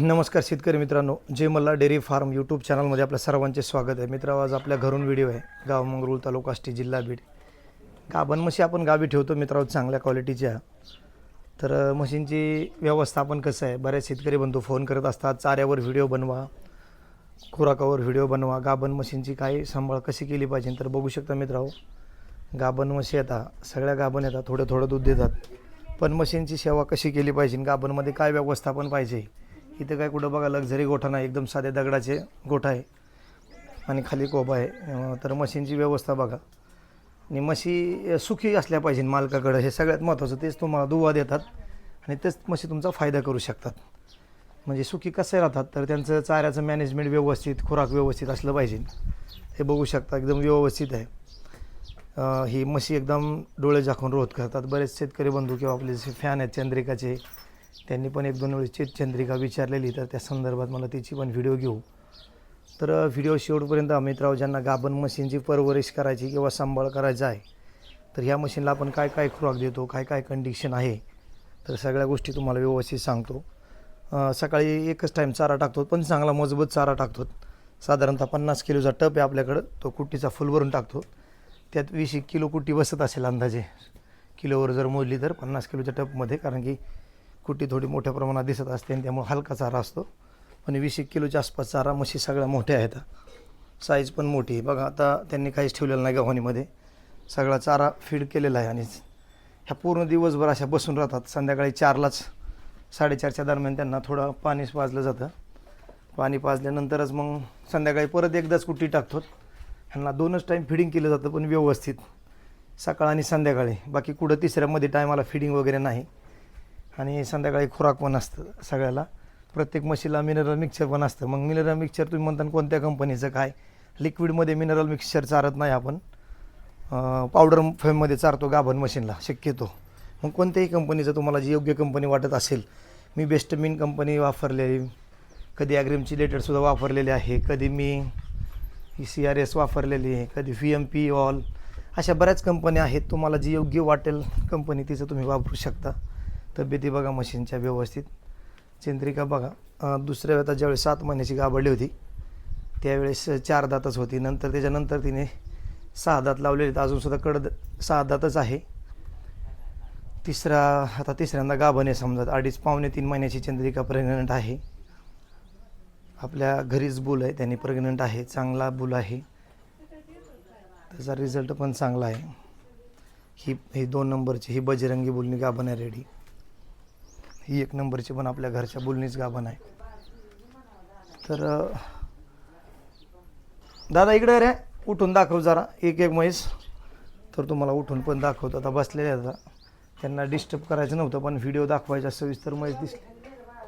नमस्कार शेतकरी मित्रांनो जे मल्ला डेअरी फार्म यूट्यूब चॅनलमध्ये आपल्या सर्वांचे स्वागत आहे. मित्र आज आपल्या घरून व्हिडिओ आहे. गाव मंगरूळ तालुका आष्टी जिल्हा बीड. गाभण म्हशी आपण गावी ठेवतो मित्रांनो चांगल्या क्वालिटीच्या तर मशीनची व्यवस्थापन कसं आहे? बऱ्याच शेतकरी बंधू फोन करत असतात चाऱ्यावर व्हिडिओ बनवा खुराकावर व्हिडिओ बनवा. गाभण मशीनची काय सांभाळ कशी केली पाहिजे तर बघू शकता मित्रांनो. गाभण म्हशी येतात सगळ्या गाभण येतात थोडं थोडं दूध देतात. पण मशीनची सेवा कशी केली पाहिजे? गाभणमध्ये काय व्यवस्थापन पाहिजे? इथं काय कुठं बघा लक्झरी गोठा नाही एकदम साध्या दगडाचे गोठा आहे. आणि खाली कोबा आहे. तर म्हशींची व्यवस्था बघा. आणि म्हशी सुखी असल्या पाहिजे मालकाकडं. हे सगळ्यात महत्त्वाचं तेच तुम्हाला दुवा देतात. आणि तेच म्हशी तुमचा फायदा करू शकतात. म्हणजे सुखी कसे राहतात तर त्यांचं चाऱ्याचं मॅनेजमेंट व्यवस्थित खुराक व्यवस्थित असलं पाहिजे. हे बघू शकता एकदम व्यवस्थित आहे. ही म्हशी एकदम डोळे झाकून रोध करतात. बरेच शेतकरी बंधू किंवा आपले जे फॅन आहेत चंद्रिकाचे त्यांनी पण एक दोन वेळेस चंद्रिका विचारलेली तर त्या संदर्भात मला तिची पण व्हिडिओ घेऊ. तर व्हिडिओ शेवटपर्यंत अमितराव ज्यांना गाभण मशीनची परवरिश करायची किंवा सांभाळ करायचा आहे. तर ह्या मशीनला आपण काय काय खुराक देतो काय काय कंडिशन आहे? तर सगळ्या गोष्टी तुम्हाला व्यवस्थित सांगतो. सकाळी एकच टाईम चारा टाकतो पण चांगला मजबूत चारा टाकतो. साधारणतः पन्नास किलोचा टप आहे आपल्याकडं तो कुट्टीचा फुल भरून टाकतो. त्यात वीस एक किलो कुट्टी बसत असेल अंदाजे. किलोवर जर मोजली तर पन्नास किलोच्या टपमध्ये कारण की कुट्टी थोडी मोठ्या प्रमाणात दिसत असते आणि त्यामुळे हलका चारा असतो. पण वीस एक किलोच्या आसपास चारा म्हशी सगळ्या मोठ्या आहेत. साईज पण मोठी आहे. बघा आता त्यांनी काहीच ठेवलेलं नाही गव्हाणीमध्ये. सगळा चारा फीड केलेला आहे आणि ह्या पूर्ण दिवसभर अशा बसून राहतात. संध्याकाळी चारलाच साडेचारच्या दरम्यान त्यांना थोडं पाणी पाजलं जातं. पाणी पाजल्यानंतरच मग संध्याकाळी परत एकदाच कुट्टी टाकतो ह्यांना दोनच टाईम फिडिंग केलं जातं पण व्यवस्थित. सकाळ आणि संध्याकाळी. बाकी कुठं तिसऱ्यामध्ये टायमाला फिडिंग वगैरे नाही. आणि संध्याकाळी खुराक पण असतं सगळ्याला. प्रत्येक म्हशीला मिनरल मिक्सर पण असतं. मग मिनरल मिक्सर तुम्ही म्हणता कोणत्या कंपनीचं काय? लिक्विडमध्ये मिनरल मिक्सर चारत नाही आपण. पावडर फेममध्ये चारतो गाभण मशीनला शक्यतो. मग कोणत्याही कंपनीचं तुम्हाला जी योग्य कंपनी वाटत असेल मी बेस्ट मिन कंपनी वापरलेली कधी ॲग्रिमची लेटरसुद्धा वापरलेली आहे कधी मी सी आर एस वापरलेली आहे कधी व्ही एम पी ऑल अशा बऱ्याच कंपन्या आहेत. तुम्हाला जी योग्य वाटेल कंपनी तिचं तुम्ही वापरू शकता. तब्येती बघा मशीनच्या व्यवस्थित. चंद्रिका बघा. दुसऱ्या वेळेला ज्यावेळेस सात महिन्याची गाभडली होती त्यावेळेस चार दातच होती. नंतर त्याच्यानंतर तिने सहा दात लावलेले अजूनसुद्धा कडद सहा दातच आहे. तिसरा आता तिसऱ्यांदा गाभणे समजा. अडीच पावणे तीन महिन्याची चंद्रिका प्रेग्नंट आहे. आपल्या घरीच बुल आहे त्यांनी प्रेग्नंट आहे. चांगला बुल आहे. त्याचा रिझल्ट पण चांगला आहे. ही ही दोन नंबरची ही बजरंगी बुलनी गाभण्या रेडी ही एक नंबरची पण आपल्या घरच्या बोलणीच गाभण आहे. तर दादा इकडे रे उठून दाखव जरा. एक एक म्हैस. तर तुम्हाला उठून पण दाखवतो. आता बसलेले आता. त्यांना डिस्टर्ब करायचं नव्हतं पण व्हिडिओ दाखवायचा सविस्तर म्हैस दिसली.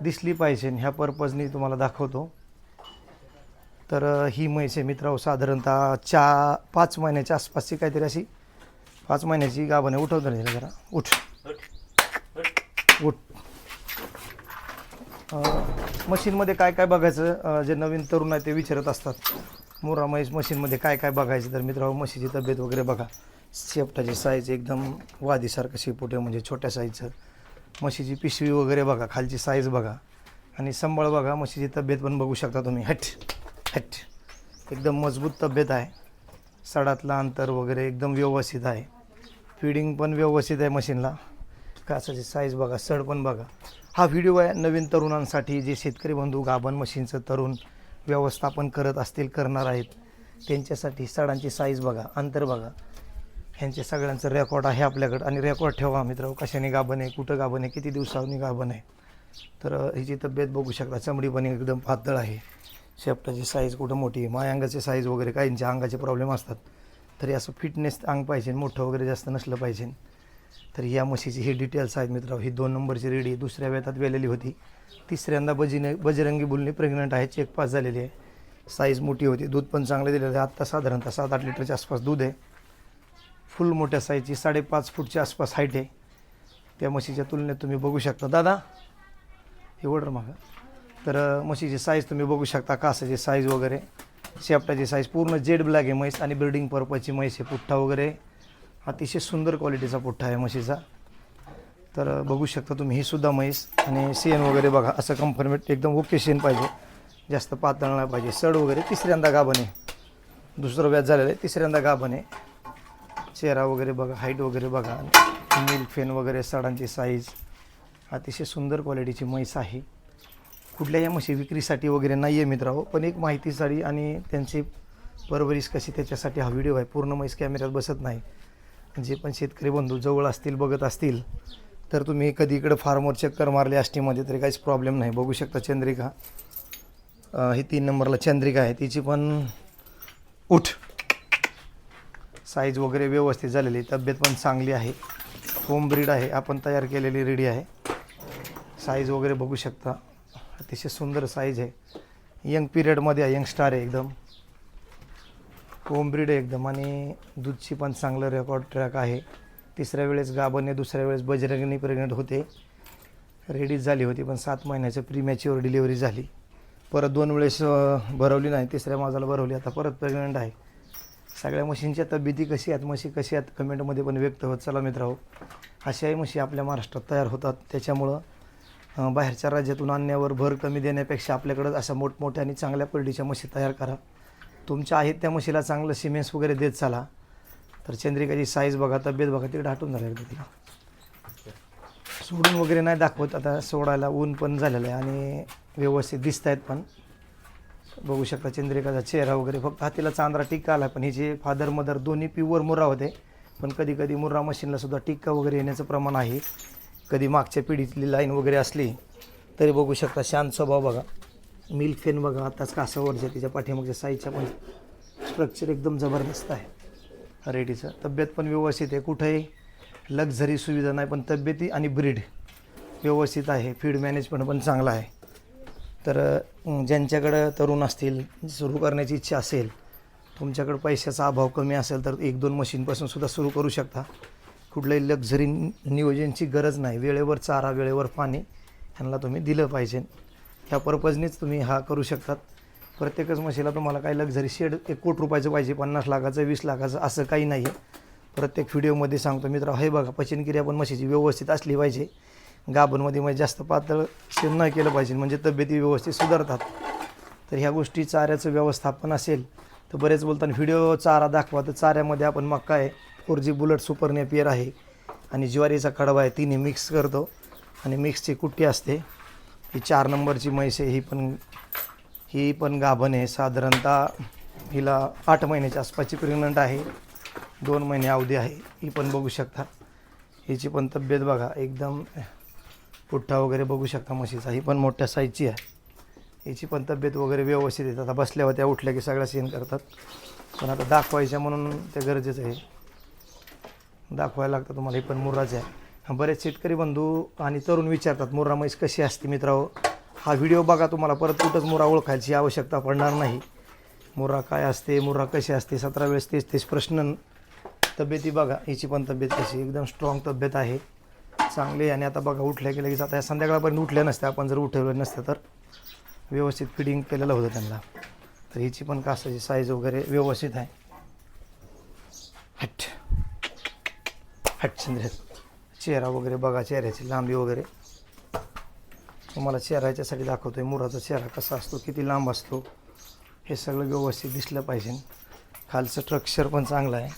दिसली पाहिजे. ह्या पर्पजनी तुम्हाला दाखवतो. तर ही म्हैस आहे मित्रांनो साधारणतः चा पाच महिन्याच्या आसपासची काहीतरी अशी. पाच महिन्याची गाभण आहे. उठवतो जरा. उठ. उठ. मशीनमध्ये काय काय बघायचं जे नवीन तरुण आहे ते विचारत असतात. मोरा म्हैस मशीनमध्ये काय काय बघायचं तर मित्रांनो म्हशीची तब्येत वगैरे बघा. शेपटाची साईज एकदम वादीसारखं शेपूट आहे म्हणजे छोट्या साईजचं म्हशीची पिशवी वगैरे बघा खालची साईज बघा. आणि संबळ बघा म्हशीची तब्येत पण बघू शकता तुम्ही. हट हट. एकदम मजबूत तब्येत आहे. सडातलं अंतर वगैरे एकदम व्यवस्थित आहे. फिडिंग पण व्यवस्थित आहे मशीनला. कासाची साईज बघा सड पण बघा. हा व्हिडिओ आहे नवीन तरुणांसाठी जे शेतकरी बंधू गाभण मशीनचं तरुण व्यवस्थापन करत असतील करणार आहेत त्यांच्यासाठी सडांची साईज बघा अंतर बघा. ह्यांचे सगळ्यांचं रेकॉर्ड आहे आपल्याकडं. आणि रेकॉर्ड ठेवा मित्र कशाने गाभण आहे कुठं गाभण आहे किती दिवसांनी गाभण आहे. तर हिची तब्येत बघू शकता. चमडी पण एकदम पातळ आहे. शेपटाची साईज कुठं मोठी आहे? मायांगाची साईज वगैरे काहींच्या अंगाचे प्रॉब्लेम असतात. तरी असं फिटनेस अंग पाहिजे मोठं वगैरे जास्त नसलं पाहिजे. तर या म्हशीची ही डिटेल्स आहेत मित्र ही दोन नंबरची रेडी दुसऱ्या वेळात वेलेली होती. तिसऱ्यांदा बजीने बजरंगी बुलनी प्रेग्नंट आहे. चेक पास झालेली आहे. साईज मोठी होती. दूध पण चांगलं दिलेलं आहे. आत्ता साधारणतः सात आठ लिटरच्या आसपास दूध आहे. फुल मोठ्या साईजची साडेपाच फूटच्या आसपास हाईट आहे. त्या म्हशीच्या तुलनेत तुम्ही बघू शकता. दादा हे ऑर्डर मागा. तर म्हशीची साईज तुम्ही बघू शकता. कासाची साईज वगैरे. शेपटाची साईज पूर्ण जेड ब्लॅक आहे म्हैस आणि ब्रिडिंग पर्पजची म्हैस आहे. पुठ्ठा वगैरे. अतिशय सुंदर क्वालिटीचा पुठ्ठा आहे म्हशीचा. तर बघू शकता तुम्ही ही सुद्धा म्हैस आणि शेण वगैरे बघा असं कम्फर्मेट एकदम ओके शेण पाहिजे. जास्त पातळ नाही पाहिजे. सड वगैरे तिसऱ्यांदा गाभण आहे दुसरं व्याज झालेलं आहे तिसऱ्यांदा गाभण आहे चेहरा वगैरे बघा हाईट वगैरे बघा. मिल्क फेन वगैरे सडांची साईज अतिशय सुंदर क्वालिटीची म्हैस आहे. कुठल्याही म्हशी विक्रीसाठी वगैरे नाही आहे मित्रांनो हो, पण एक माहितीसाठी आणि त्यांची परवरिश कशी त्याच्यासाठी हा व्हिडिओ आहे. पूर्ण म्हैस कॅमेऱ्यात बसत नाही. जे पण शेतकरी बंधू जवळ असतील बघत असतील तर तुम्ही कधी इकडं फार्मवर चक्कर मारले आष्टीमध्ये तरी काहीच प्रॉब्लेम नाही. बघू शकता चंद्रिका. ही तीन नंबरला चंद्रिका आहे. तिची पण उठ. साईज वगैरे व्यवस्थित झालेली तब्येत पण चांगली आहे. होम ब्रीड आहे. आपण तयार केलेली रेडी आहे. साईज वगैरे बघू शकता. अतिशय सुंदर साईज आहे. यंग पिरियडमध्ये आहे. यंग स्टार आहे एकदम. होम एकदम आणि दूधची पण चांगलं रेकॉर्ड ट्रॅक आहे. तिसऱ्या वेळेस गाभण दुसऱ्या वेळेस बजरंगनी प्रेग्नेंट होते. रेडीच झाली होती पण सात महिन्याचं प्रीमॅच्युअर डिलिव्हरी झाली. परत दोन वेळेस भरवली नाही तिसऱ्या माझाला भरवली आता परत प्रेग्नंट आहे. सगळ्या म्हशींच्या तब्येती कशी आहेत म्हशी कशी आहेत कमेंटमध्ये पण व्यक्त होत चला मित्रांनो. अशाही म्हशी आपल्या महाराष्ट्रात तयार होतात. त्याच्यामुळं बाहेरच्या राज्यातून आणण्यावर भर कमी देण्यापेक्षा आपल्याकडं अशा मोठमोठ्या आणि चांगल्या क्वालिटीच्या म्हशी तयार करा. तुमच्या आहेत त्या म्हशीला चांगलं सिमेंट्स वगैरे देत चाला. तर चंद्रिकाची साईज बघा तब्येत बघा तिकडे हटून झालं एकदा तिला सोडून वगैरे नाही दाखवत आता सोडायला ऊन पण झालेलं आहे आणि व्यवस्थित दिसत आहेत पण. बघू शकता चंद्रिकाचा चेहरा वगैरे फक्त हातीला चांदरा टिक्का आला पण हिचे फादर मदर दोन्ही प्युअर मुर्रा होते. पण कधी कधी मुर्रा मशीनला सुद्धा टिक्का वगैरे येण्याचं प्रमाण आहे. कधी मागच्या पिढीतली लाईन वगैरे असली तरी बघू शकता शांत स्वभाव बघा. मिल्क फेन बघा आताच कासावरच्या तिच्या पाठीमागच्या साईजच्या पण स्ट्रक्चर एकदम जबरदस्त आहे. रेडीचं तब्येत पण व्यवस्थित आहे. कुठेही लक्झरी सुविधा नाही पण तब्येती आणि ब्रीड व्यवस्थित आहे. फीड मॅनेजमेंट पण चांगला आहे. तर ज्यांच्याकडं तरुण असतील सुरू करण्याची इच्छा असेल तुमच्याकडं पैशाचा अभाव कमी असेल तर एक दोन मशीनपासून सुद्धा सुरू करू शकता. कुठलंही लक्झरी नियोजनची गरज नाही. वेळेवर चारा वेळेवर पाणी ह्यांना तुम्ही दिलं पाहिजे. ह्या पर्पजनेच तुम्ही हा करू शकतात. प्रत्येकच म्हशीला तुम्हाला काही लक्झरी शेड एक कोटी रुपयाचं पाहिजे पन्नास लाखाचं वीस लाखाचं असं काही नाही. आहे प्रत्येक व्हिडिओमध्ये सांगतो मित्र हे बघा पचनक्रिया पण म्हशीची व्यवस्थित असली पाहिजे. गाभणमध्ये म्हणजे जास्त पातळ शेण न केलं पाहिजे म्हणजे तब्येती व्यवस्थित सुधारतात. तर ह्या गोष्टी चाऱ्याचं व्यवस्थापन असेल तर बरेच बोलताना व्हिडिओ चारा दाखवा. तर चाऱ्यामध्ये आपण मक्का आहे four G bullet super napier आहे आणि ज्वारीचा कडवा आहे तिन्ही मिक्स करतो. आणि मिक्सची कुट्टी असते. ही चार नंबरची म्हैस आहे ही पण ही पण गाभण आहे. साधारणतः हिला आठ महिन्याच्या आसपासची प्रेग्नंट आहे दोन महिने अवधी आहे. ही पण बघू शकता. हिची पण तब्येत बघा एकदम पुठ्ठा वगैरे बघू शकता म्हशीचा. ही पण मोठ्या साईजची आहे. हिची पण तब्येत वगैरे व्यवस्थित येतात आता बसल्या होत्या उठल्या की सगळ्या सीन करतात. पण आता दाखवायच्या म्हणून ते गरजेचं आहे. दाखवायला लागतं तुम्हाला ही पण मुर्राच आहे. बरेच शेतकरी बंधू आणि तरुण विचारतात मुर्रा म्हैस कशी असते मित्रांनो? हा व्हिडिओ बघा तुम्हाला परत कुठंच मुर्रा ओळखायची आवश्यकता पडणार नाही. मुर्रा काय असते मुर्रा कशी असते सतरा वेळेस तेच तेच प्रश्न तब्येती बघा हिची पण तब्येत कशी एकदम स्ट्रॉंग तब्येत आहे चांगली आणि आता बघा उठल्या की लगेच आता संध्याकाळपर्यंत उठल्या नसत्या आपण जर उठवलं नसतं तर व्यवस्थित फिडिंग केलेलं होतं त्यांना. तर हिची पण कासाची साईज वगैरे व्यवस्थित आहे. हट. हट चंद्र. चेहरा वगैरे बघा चेहऱ्याची लांबी वगैरे. तुम्हाला चेहरा याच्यासाठी दाखवतो आहे मुराचा चेहरा कसा असतो किती लांब असतो हे सगळं व्यवस्थित दिसलं पाहिजे. खालचं स्ट्रक्चर पण चांगलं आहे.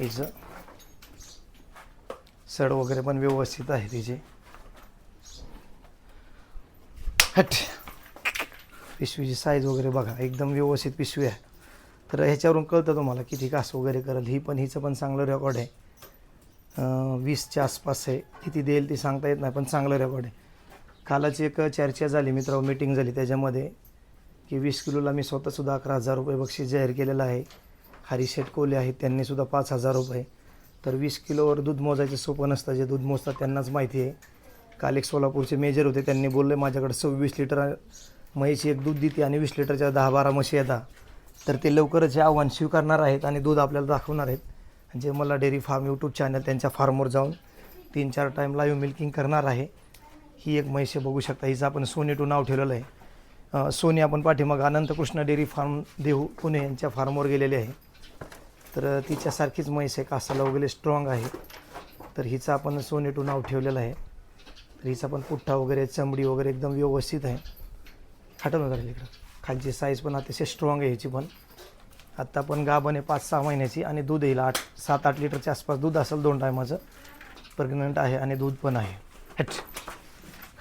हिचं सड वगैरे पण व्यवस्थित आहे तिचे. हट. पिशवीची साईज वगैरे बघा एकदम व्यवस्थित पिशवी आहे. तर ह्याच्यावरून कळतं तुम्हाला किती कास वगैरे करेल ही पण हिचं पण चांगलं रेकॉर्ड आहे. वीसच्या आसपास आहे. किती देईल ते सांगता येत नाही पण चांगलं रेकॉर्ड आहे. कालच एक चर्चा झाली मित्रांनो मीटिंग झाली त्याच्यामध्ये की वीस किलोला मी स्वतःसुद्धा अकरा हजार रुपये बक्षीस जाहीर केलेलं आहे. हरिशेठ कोले आहेत त्यांनीसुद्धा पाच हजार रुपये. तर वीस किलोवर दूध मोजायचं सोपं नसतं जे दूध मोजतात त्यांनाच माहिती आहे. काल एक सोलापूरचे मेजर होते त्यांनी बोलले माझ्याकडे सव्वीस लिटर म्हैशी एक दूध देते आणि वीस लिटरच्या दहा बारा म्हशी येतात. तर ते लवकरच हे आव्हान स्वीकारणार आहेत आणि दूध आपल्याला दाखवणार आहेत. जे मला डेअरी फार्म यूट्यूब चॅनल त्यांच्या फार्मवर जाऊन तीन चार टाईम लाईव्ह मिल्किंग करणार आहे ही एक म्हैस बघू शकता. हिचं आपण सोनी टू नाव ठेवलेलं आहे. सोनी आपण पाठीमाग अनंतकृष्ण डेअरी फार्म देहू पुणे यांच्या फार्मवर गेलेले आहे. तर तिच्यासारखीच म्हैस आहे कासाला वगैरे स्ट्रॉंग आहे. तर हिचं आपण सोनेटू नाव ठेवलेलं आहे. तर हिचा पण पुठ्ठा वगैरे चमडी वगैरे एकदम व्यवस्थित आहे. हटवून जरा इकडं. खालची साईज पण अतिशय स्ट्रॉंग आहे ह्याची पण. आत्ता पण गाभण आहे पाच सहा महिन्याची आणि दूध येईल आठ सात आठ लिटरच्या आसपास दूध असेल दोन टायमाचं. प्रेग्नंट आहे आणि दूध पण आहे. हॅट.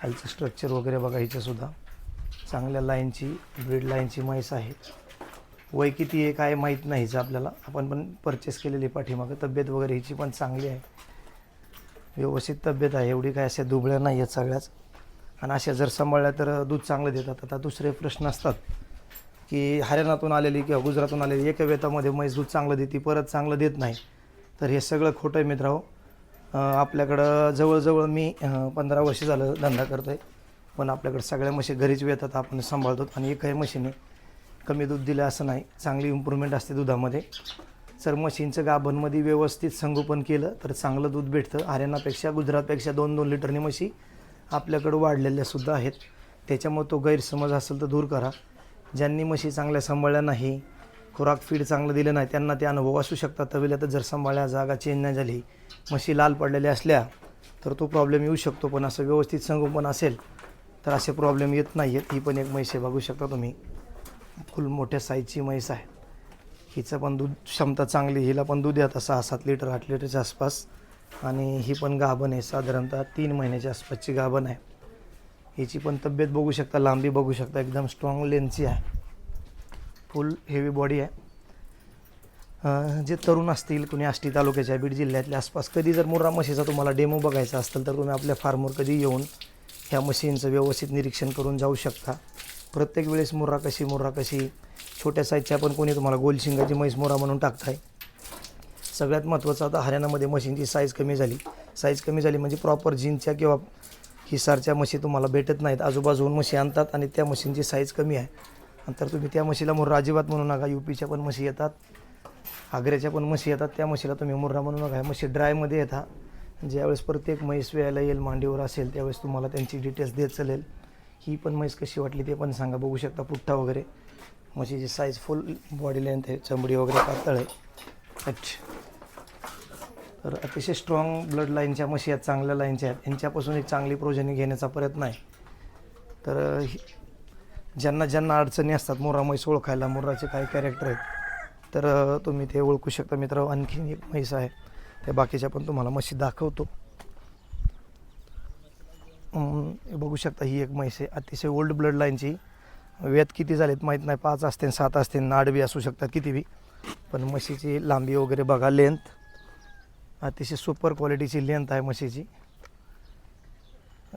खालचं स्ट्रक्चर वगैरे बघा हिचंसुद्धा चांगल्या लाईनची ब्रीड लाईनची म्हैस आहे. वय किती आहे काय माहीत नाही हिचं आपल्याला. आपण पण परचेस केलेली पाठीमागं. तब्येत वगैरे हिची पण चांगली आहे. व्यवस्थित तब्येत आहे. एवढी काय अशा दुबळ्या नाही आहेत सगळ्याच. आणि अशा जर सांभाळल्या तर दूध चांगलं देतात. आता दुसरे प्रश्न असतात. की हरियाणातून आलेली किंवा गुजरातून आलेली एका वेतामध्ये म्हैस दूध चांगलं देते परत चांगलं देत नाही. तर हे सगळं खोटं आहे मित्रांनो. आपल्याकडं जवळजवळ मी पंधरा वर्ष झालं धंदा करतो आहे पण आपल्याकडं सगळ्या म्हशी घरीच वेतात आपण सांभाळतो आणि एकही म्हशीने कमी दूध दिलं असं नाही. चांगली इम्प्रूव्हमेंट असते दुधामध्ये. जर म्हशींचं गाभणमध्ये व्यवस्थित संगोपन केलं तर चांगलं दूध भेटतं. हरियाणापेक्षा गुजरातपेक्षा दोन दोन लिटरनी म्हशी आपल्याकडं वाढलेल्या सुद्धा आहेत. त्याच्यामुळे तो गैरसमज असेल तर दूर करा. ज्यांनी म्हशी चांगल्या सांभाळल्या नाही खुराक फीड चांगलं दिलं नाही त्यांना ते अनुभव असू शकतात. तविल्यात जर सांभाळल्या जागा चेंज नाही झाली म्हशी लाल पडलेल्या असल्या तर तो प्रॉब्लेम येऊ शकतो. पण असं व्यवस्थित संगोपन असेल तर असे प्रॉब्लेम येत नाही आहेत ही पण एक म्हैस आहे बघू शकता तुम्ही. फुल मोठ्या साईजची म्हैस आहे. हिचं पण दूध क्षमता चांगली हिला पण दूध येत आता सहा सात लिटर आठ लिटरच्या आसपास. आणि ही पण गाभण आहे साधारणतः तीन महिन्याच्या आसपासची गाभण आहे. हिची पण तब्येत बघू शकता लांबी बघू शकता एकदम स्ट्रॉंग लेन्थची आहे. फुल हेवी बॉडी आहे. जे तरुण असतील कुणी आष्टी तालुक्याच्या बीड जिल्ह्यातल्या आसपास कधी जर मुर्रा म्हशीचा तुम्हाला डेमो बघायचा असेल तर तुम्ही आपल्या फार्मवर कधी येऊन ह्या मशीनचं व्यवस्थित निरीक्षण करून जाऊ शकता. प्रत्येक वेळेस मुर्रा कशी मुर्रा कशी छोट्या साईजच्या पण कोणी तुम्हाला गोलशिंगाची म्हैस मुर्रा म्हणून टाकताय. सगळ्यात महत्त्वाचं आता हरियाणामध्ये मशीनची साईज कमी झाली. साईज कमी झाली म्हणजे प्रॉपर जीनच्या किंवा हिसारच्या म्हशी तुम्हाला भेटत नाहीत. आजूबाजूहून म्हशी आणतात आणि त्या म्हशींची साईज कमी आहे. आणि तर तुम्ही त्या म्हशीला मुर्रा अजिबात म्हणू नका. यू पीच्या पण म्हशी येतात. आग्र्याच्या पण म्हशी येतात. त्या म्हशीला तुम्ही मुर्रा म्हणू नका. म्हशी ड्रायमध्ये येतात ज्यावेळेस प्रत्येक म्हैस वेळेला येईल मांडीवर असेल त्यावेळेस तुम्हाला त्यांची डिटेल्स देत चालेल. ही पण म्हैस कशी वाटली ते पण सांगा. बघू शकता पुठ्ठा वगैरे. म्हशीची साईज फुल बॉडी लेंथ आहे. चमडी वगैरे पातळ आहे. अच्छा. तर अतिशय स्ट्रॉंग ब्लड लाईनच्या म्हशी आहेत चांगल्या लाईनच्या आहेत. यांच्यापासून एक चांगली प्रोजनी घेण्याचा प्रयत्न आहे. तर ही- ज्यांना ज्यांना अडचणी असतात मोरा म्हैस ओळखायला मोराचे काय कॅरेक्टर आहेत तर तुम्ही ते ओळखू शकता मित्र. आणखीन एक म्हैस आहे त्या बाकीच्या पण तुम्हाला म्हशी दाखवतो. हे बघू शकता ही एक म्हैस आहे. अतिशय ओल्ड ब्लड लाईनची वेत किती झालेत माहीत नाही. पाच असते सात असते नाड बी असू शकतात किती बी. पण म्हशीची लांबी वगैरे बघा लेंथ अतिशय सुपर क्वालिटीची लेंथ आहे म्हशीची.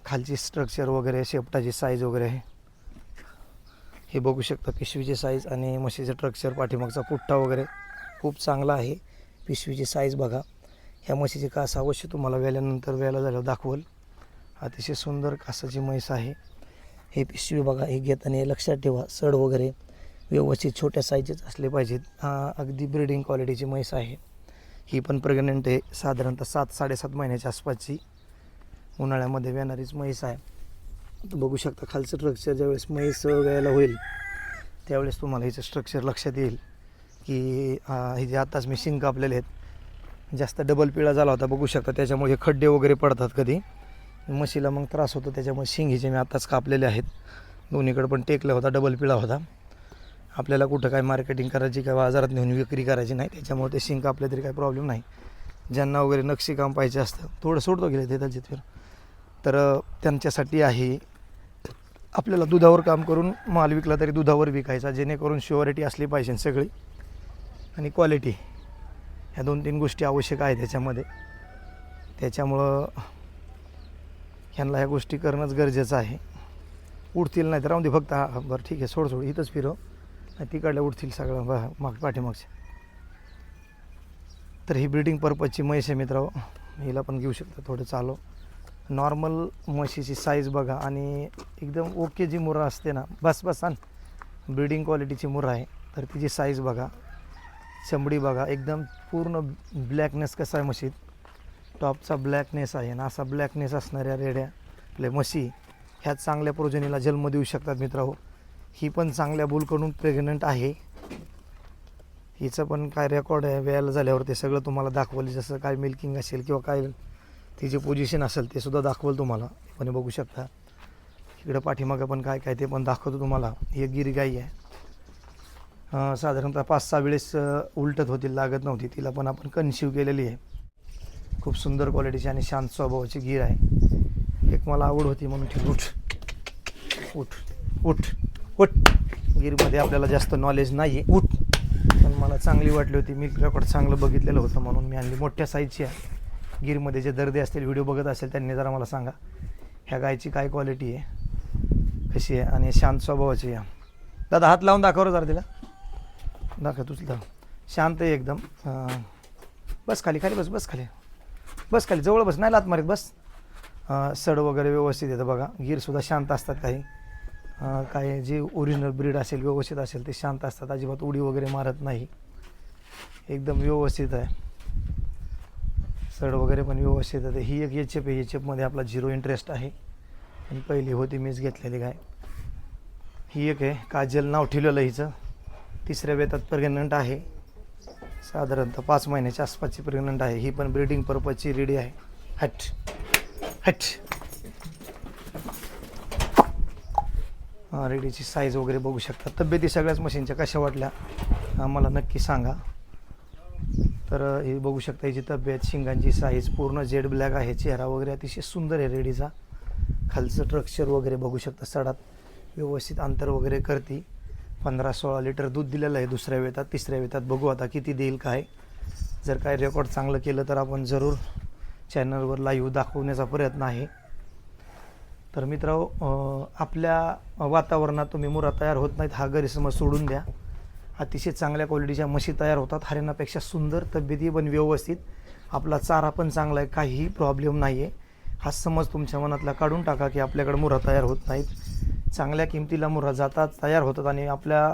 खालची स्ट्रक्चर वगैरे शेपटाची साईज वगैरे आहे. हे बघू शकता पिशवीची साईज आणि म्हशीचं स्ट्रक्चर पाठीमागचा पुठ्ठा वगैरे खूप चांगला आहे. पिशवीची साईज बघा. ह्या म्हशीची कास अवश्य तुम्हाला वेल्यानंतर वेळेला झाल्यावर दाखवल. अतिशय सुंदर कासाची म्हैस आहे. हे पिशवी बघा हे घेताना हे लक्षात ठेवा सड वगैरे व्यवस्थित छोट्या साईजेच असले पाहिजेत. हा अगदी ब्रिडिंग क्वालिटीची म्हैस आहे. ही पण प्रेग्नंट आहे. साधारणतः सात साडेसात महिन्याच्या आसपासची उन्हाळ्यामध्ये येणारीच म्हैस आहे. तू बघू शकता खालचं स्ट्रक्चर ज्यावेळेस म्हैस गायला होईल त्यावेळेस तुम्हाला हिचं स्ट्रक्चर लक्षात येईल की हे जे आत्ताच मी शिंक कापलेले आहेत जास्त डबल पिळा झाला होता बघू शकता. त्याच्यामुळे हे खड्डे वगैरे पडतात कधी. म्हशीला मग त्रास होतो त्याच्यामुळे शिंग हिचे मी आत्ताच कापलेले आहेत दोन्हीकडे पण टेकला होता डबल पिळा होता. आपल्याला कुठं काय मार्केटिंग करायची काय बाजारात नेऊन विक्री करायची नाही त्याच्यामुळे ते शिंक आपल्या तरी काही प्रॉब्लेम नाही. ज्यांना वगैरे नक्षीकाम पाहिजे असतं थोडं सोडतो गेले ते त्याच्यात फिर तर त्यांच्यासाठी आहे आपल्याला दुधावर काम करून माल विकला तरी दुधावर विकायचा जेणेकरून शुअरिटी असली पाहिजे सगळी आणि क्वालिटी ह्या दोन तीन गोष्टी आवश्यक आहेत त्याच्यामध्ये. त्याच्यामुळं ह्यांना ह्या गोष्टी करणंच गरजेचं आहे. उडतील नाही तर राहून दे फक्त. हा बरं ठीक आहे सोड सोड इथंच फिरव. तिकडल्या उठतील सगळं बा माग पाठीमागच्या तर ही ब्रीडिंग पर्पजची म्हैस आहे मित्र हिला पण घेऊ शकता थोडं चालव नॉर्मल म्हशीची साईज बघा आणि एकदम ओके जी मुरा असते ना बस बस आण. ब्रीडिंग क्वालिटीची मुरा आहे. तर तिची साईज बघा. चमडी बघा. एकदम पूर्ण ब्लॅकनेस कसा आहे म्हशीत? टॉपचा ब्लॅकनेस आहे ना असा ब्लॅकनेस असणाऱ्या रेड्या आपल्या म्हशी ह्या चांगल्या प्रोजनीला जन्म देऊ शकतात मित्रांनो. ही पण चांगल्या बुलकडून प्रेग्नंट आहे. हिचं पण काय रेकॉर्ड आहे वेळेला झाल्यावर ते सगळं तुम्हाला दाखवलं. जसं काय मिल्किंग असेल किंवा काय तिचे पोझिशन असेल ते सुद्धा दाखवलं तुम्हाला. पण बघू शकता. इकडं पाठीमागं पण काय काय ते पण दाखवतो तुम्हाला. ही एक गाई आहे. साधारणतः पाच सहा वेळेस उलटत होती लागत नव्हती. तिला पण आपण कन्शिव केलेली आहे. खूप सुंदर क्वालिटीची आणि शांत स्वभावाची गिर आहे. एक मला आवड होती म्हणून ठीक उठ. उठ. उठ. उठ. गिरमध्ये आपल्याला जास्त नॉलेज नाही आहे उठ. पण मला चांगली वाटली होती. मी रेकॉर्ड चांगलं बघितलेलं होतं म्हणून मी आणली. मोठ्या साईजची आहे. गिरमध्ये जे दर्दे असतील व्हिडिओ बघत असेल त्यांनी जरा मला सांगा. ह्या गायची काय क्वालिटी आहे? कशी आहे? आणि शांत स्वभावाची आहे. दादा हात लावून दाखव जरा तिला. दाखव तुझं दाखव शांत आहे एकदम. बस खाली खाली बस बस खाली. बस खाली जवळ बस. नाही लात मारीत बस. सड वगैरे व्यवस्थित येतं बघा. गीरसुद्धा शांत असतात काही. काय जे ओरिजिनल ब्रीड असेल व्यवस्थित असेल ते शांत असतात. अजिबात उडी वगैरे मारत नाही. एकदम व्यवस्थित आहे. सड वगैरे पण व्यवस्थित आहे. ही एक एच एफ आहे. एच एफमध्ये आपला झिरो इंटरेस्ट आहे. आणि पहिली होती मीच घेतलेली काय. ही एक आहे. काजल नाव ठेवलेलं हिचं. तिसऱ्या वेतात प्रेग्नंट आहे. साधारणतः पाच महिन्याच्या आसपासची प्रेग्नंट आहे. ही पण ब्रीडिंग पर्पजची रेडी आहे. हट. हट. रेडीची साईज वगैरे बघू शकता. तब्येती सगळ्याच मशीनच्या कशा वाटल्या आम्हाला नक्की सांगा. तर हे बघू शकता याची तब्येत शिंगांची साईज पूर्ण जेड ब्लॅक आहे चेहरा वगैरे अतिशय सुंदर आहे रेडीचा. खालचं स्ट्रक्चर वगैरे बघू शकता सडात व्यवस्थित अंतर वगैरे करते. पंधरा सोळा लिटर दूध दिलेलं आहे दुसऱ्या वेतात तिसऱ्या वेतात. बघू आता किती देईल काय? जर काय रेकॉर्ड चांगलं केलं तर आपण जरूर चॅनलवर लाईव्ह दाखवण्याचा प्रयत्न आहे. तर मित्रांनो आपल्या वातावरणात तुम्ही मुरा तयार होत नाहीत हा गैरसमज सोडून द्या. अतिशय चांगल्या क्वालिटीच्या म्हशी तयार होतात हरिणापेक्षा सुंदर तब्येती पण व्यवस्थित. आपला चारा पण चांगला आहे काहीही प्रॉब्लेम नाही आहे हा समज तुमच्या मनातला काढून टाका की आपल्याकडे मुरा तयार होत नाहीत. चांगल्या किमतीला मुरा जातात तयार होतात आणि आपल्या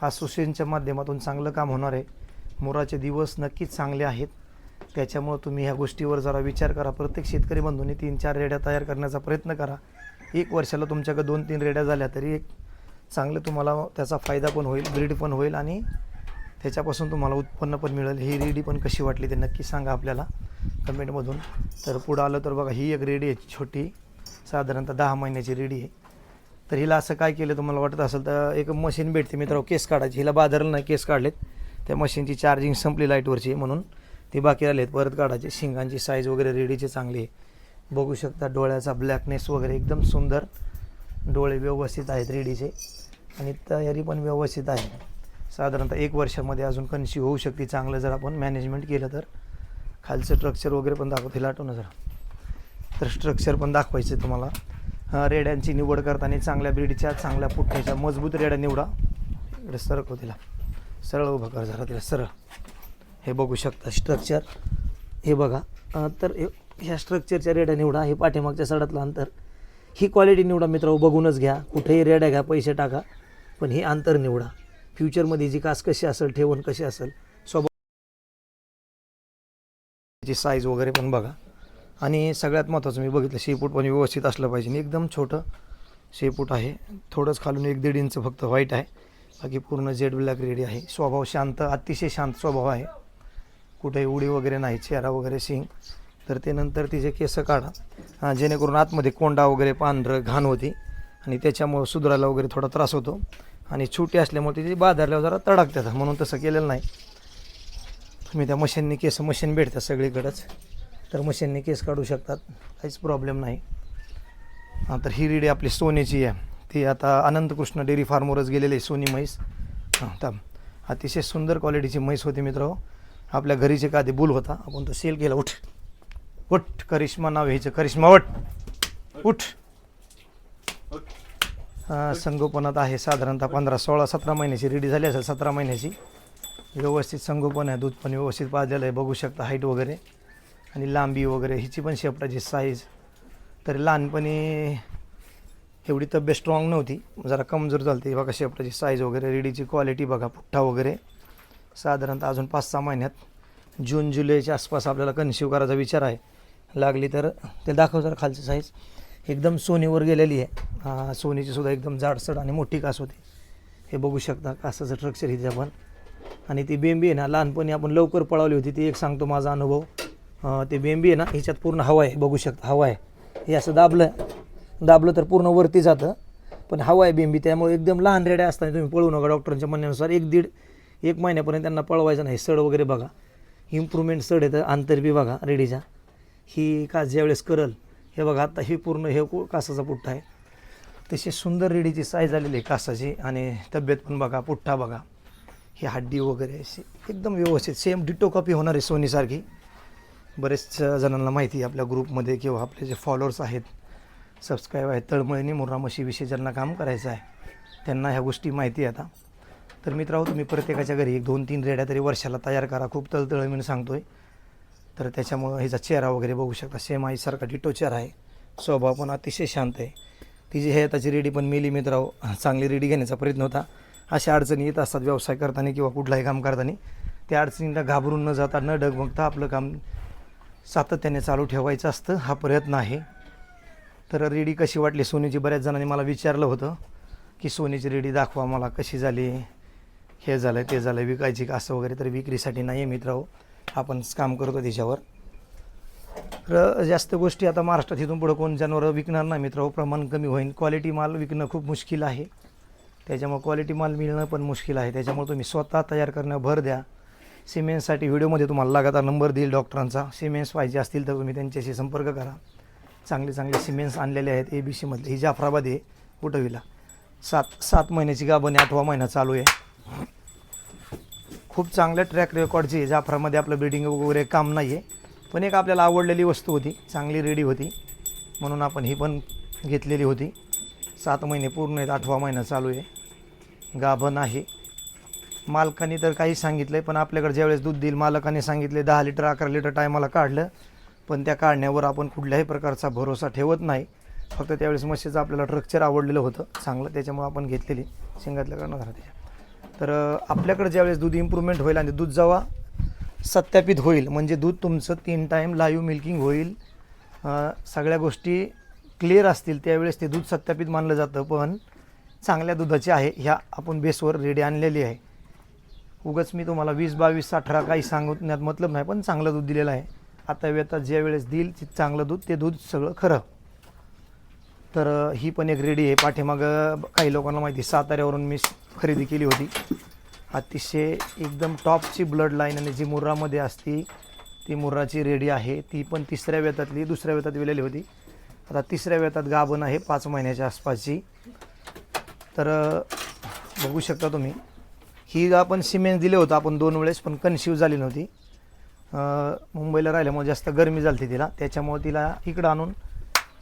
हा सुशेनच्या माध्यमातून चांगलं काम होणार आहे. मुराचे दिवस नक्कीच चांगले आहेत. त्याच्यामुळं तुम्ही ह्या गोष्टीवर जरा विचार करा. प्रत्येक शेतकरी बंधूंनी तीन चार रेड्या तयार करण्याचा प्रयत्न करा. एक वर्षाला तुमच्याकडे दोन तीन रेड्या झाल्या तरी एक चांगलं तुम्हाला त्याचा फायदा पण होईल ब्रीड पण होईल आणि त्याच्यापासून तुम्हाला उत्पन्न पण मिळेल. ही रेडी पण कशी वाटली ते नक्की सांगा आपल्याला कमेंटमधून. तर पुढं आलं तर बघा ही एक रेडी आहे छोटी. साधारणतः दहा महिन्याची रेडी आहे. तर हिला असं काय केलं तुम्हाला वाटत असेल तर एक मशीन भेटते मित्रांनो केस काढायची. हिला बाजारला नाही केस काढलेत. त्या मशीनची चार्जिंग संपली लाईटवरची म्हणून. ते बाकी राहिलेत. परत काढायचे शिंगांची साईज वगैरे रेडीचे चांगली आहे. बघू शकता डोळ्याचा ब्लॅकनेस वगैरे एकदम सुंदर. डोळे व्यवस्थित आहेत रेडीचे आणि तयारी पण व्यवस्थित आहे. साधारणतः एक वर्षामध्ये अजून कन्शिव होऊ शकते. चांगलं जर आपण मॅनेजमेंट केलं तर. खालचं स्ट्रक्चर वगैरे पण दाखवते. लाटून ना जरा. तर स्ट्रक्चर पण दाखवायचं आहे तुम्हाला रेड्यांची निवड करताना चांगल्या ब्रीडच्या चांगल्या पुठ्याच्या मजबूत रेड्या निवडा. इकडे सरकव तिला. सरळ उभं कर जरा तिला. सरळ. हे बघू शकता स्ट्रक्चर हे बघा. तर ह्या स्ट्रक्चरच्या रेड्या निवडा. हे पाठीमागच्या सडातलं अंतर. ही क्वालिटी निवडा मित्र बघूनच घ्या. कुठेही रेड्या घ्या पैसे टाका. पण हे अंतर निवडा. फ्युचरमध्ये जी कास कशी असेल ठेवण कशी असेल स्वभाव साईज वगैरे पण बघा. आणि सगळ्यात महत्त्वाचं मी बघितलं शेपूट पण व्यवस्थित असलं पाहिजे. एकदम छोटं शेपूट आहे. थोडंच खालून एक दीड इंच फक्त व्हाईट आहे. बाकी पूर्ण जेड ब्लॅक रेडी आहे. स्वभाव शांत अतिशय शांत स्वभाव आहे. कुठेही उडी वगैरे नाही चेहरा वगैरे शिंग तर ते नंतर तिचे केस काढा. जेणेकरून आतमध्ये कोंडा वगैरे पांढरं घाण होती. आणि त्याच्यामुळं सुधरायला वगैरे थोडा त्रास होतो. आणि छोटी असल्यामुळे तिची बाजारल्यावर जरा तडकतात म्हणून तसं केलेलं नाही. तुम्ही त्या मशीनने केस मशीन भेटतात सगळीकडंच. तर मशीनने केस काढू शकतात. काहीच प्रॉब्लेम नाही. तर ही रेडी आपली सोन्याची आहे. ती आता अनंतकृष्ण डेअरी फार्मवरच गेलेली आहे सोनी म्हैस. हां तर अतिशय सुंदर क्वालिटीची म्हैस होती मित्र आपल्या घरीचे का ते बुल होता. आपण तो सेल केला उठ. उठ करिश्मा नाव ह्याचं करिश्मा वट उठ. संगोपनात आहे साधारणतः पंधरा सोळा सतरा महिन्याची. रेडी झाली असेल सतरा महिन्याची. व्यवस्थित संगोपन आहे दूध पण व्यवस्थित पाजलेलं आहे बघू शकता हाईट वगैरे. आणि लांबी वगैरे हिची पण शेपटाची साईज तरी लहानपणी एवढी तब्येत स्ट्रॉंग नव्हती. जरा कमजोर झाली बघा शेपटाची साईज वगैरे रेडीची क्वालिटी बघा पुठ्ठा वगैरे. साधारणतः अजून पाच सहा महिन्यात जून जुलैच्या आसपास आपल्याला कन्सिव्ह करायचा विचार आहे. लागली तर ते दाखव जरा खालची साईज एकदम सोनीवर गेलेली आहे. सोनीची सुद्धा एकदम जाडसड आणि मोठी कास होती. हे बघू शकता कासाचं स्ट्रक्चर हिचं आपण. आणि ती बेंबी आहे ना लहानपणी आपण लवकर पळवली होती ती एक सांगतो माझा अनुभव. ते बेंबी आहे ना ह्याच्यात पूर्ण हवा आहे बघू शकता हवा आहे. हे असं दाबलं दाबलं तर पूर्ण वरती जातं. पण हवा आहे बेंबी त्यामुळे एकदम लहान रेड्या असताना तुम्ही पळू नका डॉक्टरांच्या म्हणण्यानुसार एक दीड एक महिन्यापर्यंत त्यांना पळवायचं नाही. सड वगैरे बघा. इम्प्रूव्हमेंट सड येतं आंतरबी बघा रेडीचा ही कास ज्यावेळेस करल हे बघा आता ही पूर्ण हे कासाचा पुठ्ठा आहे. तशी सुंदर रेडीची साईज आलेली आहे कासाची आणि तब्येत पण बघा पुठ्ठा बघा. ही हड्डी वगैरे अशी एकदम व्यवस्थित सेम डिटो कॉपी होणार आहे सोनीसारखी बरेच जणांना माहिती आहे आपल्या ग्रुपमध्ये किंवा आपले जे फॉलोअर्स आहेत. सबस्क्राईब आहेत तळमळीने मुर्रा म्हशीविषयी ज्यांना काम करायचं आहे. त्यांना ह्या गोष्टी माहिती आहे आता. तर मित्रांनो तुम्ही प्रत्येकाच्या घरी एक दोन तीन रेड्या तरी वर्षाला तयार करा. खूप तळतळ मी सांगतोय. तर त्याच्यामुळं ह्याचा चेहरा वगैरे बघू शकता. सेम आईसारखा डिटो चेहरा आहे. स्वभाव पण अतिशय शांत आहे. तिची हे त्याची रेडी पण मेली मित्रांनो चांगली रेडी घेण्याचा प्रयत्न होता. अशा अडचणी येत असतात व्यवसाय करताना किंवा कुठलाही काम करताना. त्या अडचणींना घाबरून न जाता न डगमगता आपलं काम सातत्याने चालू ठेवायचं असतं. हा प्रयत्न आहे. तर रेडी कशी वाटली? सोनीची बऱ्याच जणांनी मला विचारलं होतं की सोनीची रेडी दाखवा मला कशी झाली? हे झालं ते झालं विकायची का असं वगैरे तर विक्रीसाठी नाही आहे मित्राहो आपण काम करतो त्याच्यावर. तर जास्त गोष्टी आता महाराष्ट्रात इथून पुढं कोण जनावरं विकणार नाही मित्रांनो. प्रमाण कमी होईल क्वालिटी माल विकणं खूप मुश्किल आहे. त्याच्यामुळे क्वालिटी माल मिळणं पण मुश्किल आहे. त्याच्यामुळे तुम्ही स्वतः तयार करणं भर द्या. सिमेंटसाठी व्हिडिओमध्ये तुम्हाला लागता नंबर देईल डॉक्टरांचा. सिमेंट्स पाहिजे असतील तर तुम्ही त्यांच्याशी संपर्क करा. चांगले चांगले सिमेंट्स आणलेले आहेत ए बी सीमधले ही जाफराबाद आहे उठवीला सात सात महिन्याची गाभण आठवा महिना चालू आहे. खूप चांगल्या ट्रॅक रेकॉर्डची आहे जाफरामध्ये आपलं बिडिंग वगैरे काम नाही आहे पण एक आपल्याला आवडलेली वस्तू होती चांगली रेडी होती म्हणून आपण ही पण घेतलेली होती. सात महिने पूर्ण आहेत आठवा महिना चालू आहे. गाभण आहे. मालकाने तर काही सांगितलं आहे पण आपल्याकडे ज्यावेळेस दूध देईल मालकाने सांगितले दहा लिटर अकरा लिटर टायमाला काढलं पण त्या काढण्यावर आपण कुठल्याही प्रकारचा भरोसा ठेवत नाही. फक्त त्यावेळेस म्हशीचं आपल्याला स्ट्रक्चर आवडलेलं होतं चांगलं त्याच्यामुळे आपण घेतलेली. शिंगातल्या करणं झालं त्याच्या तर आपल्याकडे ज्यावेळेस दूध इम्प्रूव्हमेंट होईल आणि दूध जेव्हा सत्यापित होईल म्हणजे दूध तुमचं तीन टाईम लाईव्ह मिल्किंग होईल. सगळ्या गोष्टी क्लिअर असतील त्यावेळेस ते दूध सत्यापित मानलं जातं पण चांगल्या दुधाची आहे ह्या आपण बेसवर रेडी आणलेली आहे. उगाच मी तुम्हाला वीस बावीस अठरा काही सांगण्यात मतलब नाही पण चांगलं दूध दिलेलं आहे. आता व्यता ज्या वेळेस देईल ते चांगलं दूध ते दूध सगळं खरं. तर ही पण एक रेडी आहे. पाठीमागं काही लोकांना माहिती आहे, साताऱ्यावरून मी खरेदी केली होती. अतिशय एकदम टॉपची ब्लड लाईन आणि जी मुर्रामध्ये असती ती मुर्राची रेडी आहे. ती पण तिसऱ्या वेतातली दुसऱ्या वेतात विलेली होती. आता तिसऱ्या वेतात गाभण आहे पाच महिन्याच्या आसपासची. तर बघू शकता तुम्ही. ही आपण सिमेंट दिले होतं आपण दोन वेळेस पण कन्सिव्ह झाली नव्हती. मुंबईला राहिल्यामुळे जास्त गरमी झाली तिला. त्याच्यामुळे तिला इकडं आणून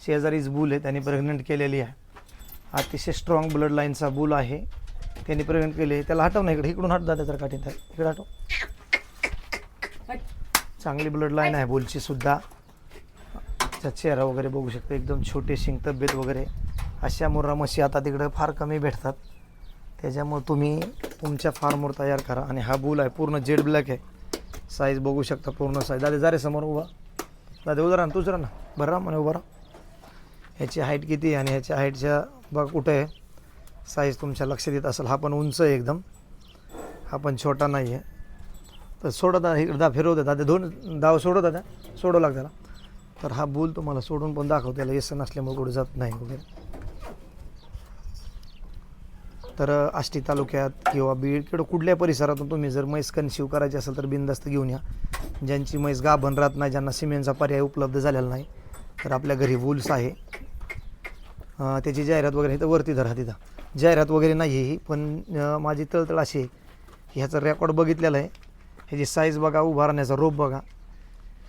शेजारीच बुल आहे त्याने प्रेग्नंट केलेली आहे. अतिशय स्ट्रॉंग ब्लड लाईनचा बुल आहे. त्यांनी प्रेग्नंट केली. आहे त्याला हटव ना इकडे. इकडून हट दादा तर काठीत. आहे इकडे हटव. चांगली ब्लड लाईन आहे बोलची सुद्धा. त्याचा चेहरा वगैरे बघू शकतो. एकदम छोटे शिंग तब्येत वगैरे. अशा मुर्रा म्हशी आता तिकडे फार कमी भेटतात. त्याच्यामुळे तुम्ही तुमच्या फार्मवर तयार करा. आणि हा बुल आहे. पूर्ण जेड ब्लॅक आहे. साईज बघू शकता. पूर्ण साईज दादा जा रे समोर उभा. दादा उदा राहा ना, तूच राहा ना. बरं राहा म्हणे उभा राहा. ह्याची हाईट किती आहे आणि ह्याच्या हाईटच्या बघा कुठे आहे. साईज तुमच्या लक्षात येत असेल. हा पण उंच आहे एकदम. हा पण छोटा नाही आहे तर सोडा दादा इकडे दा फिरवू दे दादा. दोन दाव सोडव दादा. सोडव लाग तर हा बुल तुम्हाला सोडून पण दाखवतो. त्याला येसन नसल्यामुळे कुठे जात नाही वगैरे. तर आष्टी तालुक्यात किंवा बीड किंवा कुठल्या परिसरातून तुम्ही जर म्हैस कन्सिव्ह करायची असेल तर बिनदस्त घेऊन या. ज्यांची म्हैस गाभण राहत नाही ज्यांना सिमेंटचा पर्याय उपलब्ध झालेला नाही तर आपल्या घरी वूल्स आहे. त्याची जाहिरात वगैरे तर वरती धरा तिथं. जाहिरात वगैरे नाही आहे ही पण माझी तळतळ अशी आहे की ह्याचा रेकॉर्ड बघितलेला आहे. ह्याची साईज बघा उभा राहण्याचा रोप बघा.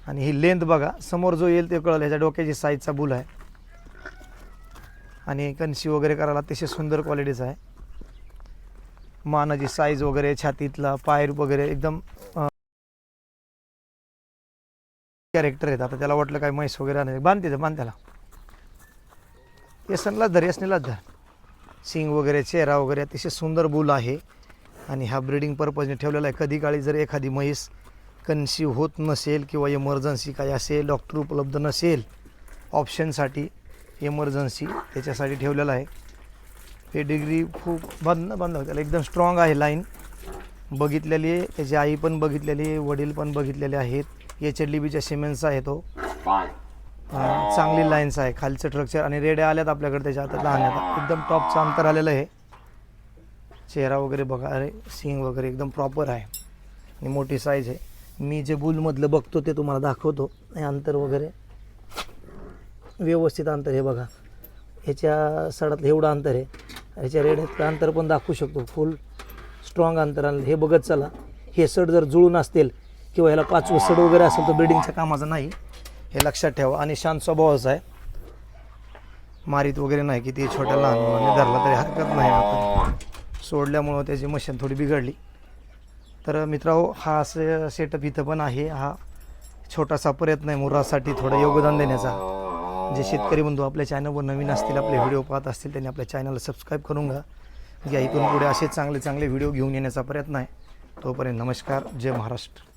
आणि ही लेंथ बघा समोर जो येईल ते कळलं ह्याच्या डोक्याची साईजचा बुल आहे. आणि कन्सी वगैरे करायला अतिशय सुंदर क्वालिटीचा आहे. मानाची साईज वगैरे छातीतला पायर वगैरे एकदम कॅरेक्टर आहेत. आता त्याला वाटलं काय म्हैस वगैरे आणायचं. बांधते बांध त्याला. येसनलाच धर येसनीलाच धर. सिंग वगैरे चेहरा वगैरे अतिशय सुंदर बुल आहे. आणि हा ब्रिडिंग पर्पजने ठेवलेला आहे. कधी काळी जर एखादी म्हैस कन्सिव होत नसेल किंवा इमर्जन्सी काही असेल डॉक्टर उपलब्ध नसेल ऑप्शनसाठी इमर्जन्सी त्याच्यासाठी ठेवलेला आहे. हे डिग्री खूप बंद बंद त्याला एकदम स्ट्रॉंग आहे लाईन बघितलेली आहे. त्याची आई पण बघितलेली आहे. वडील पण बघितलेले आहेत. एच एल डी बीच्या सिमेंटचा आहे तो. चांगली लाईन्स आहे खालचं स्ट्रक्चर आणि रेड्या आल्यात आपल्याकडे त्याच्या हातात लहान आहेत. एकदम टॉपचं अंतर आलेलं आहे. चेहरा वगैरे बघा अरे सिंग वगैरे एकदम प्रॉपर आहे. आणि मोठी साईज आहे. मी जे बुलमधलं बघतो ते तुम्हाला दाखवतो. हे अंतर वगैरे व्यवस्थित अंतर हे बघा. ह्याच्या सडातलं एवढं अंतर आहे. ह्याच्या रेड्यातलं अंतर पण दाखवू शकतो. फुल स्ट्रॉंग अंतर आणलं हे बघत चला. हे सड जर जुळून असतील किंवा ह्याला पाचवं सड वगैरे असेल तर ब्रिडिंगच्या कामाचं नाही. हे लक्षात ठेवा. आणि शांत स्वभावच आहे. मारीत वगैरे नाही की ते छोट्या लहान मुलांनी धरला तरी हरकत नाही. आपण सोडल्यामुळं त्याची मशीन थोडी बिघडली. तर मित्रांनो हा असं सेटअप इथं पण आहे. हा छोटासा प्रयत्न आहे मुरासाठी थोडं योगदान देण्याचा. जे शेतकरी बंधू आपल्या चॅनलवर नवीन असतील आपले व्हिडिओ पाहत असतील त्यांनी आपल्या चॅनलला सबस्क्राईब करून घ्या. या इथून पुढे असे चांगले चांगले व्हिडिओ घेऊन येण्याचा प्रयत्न आहे. तोपर्यंत नमस्कार. जय महाराष्ट्र.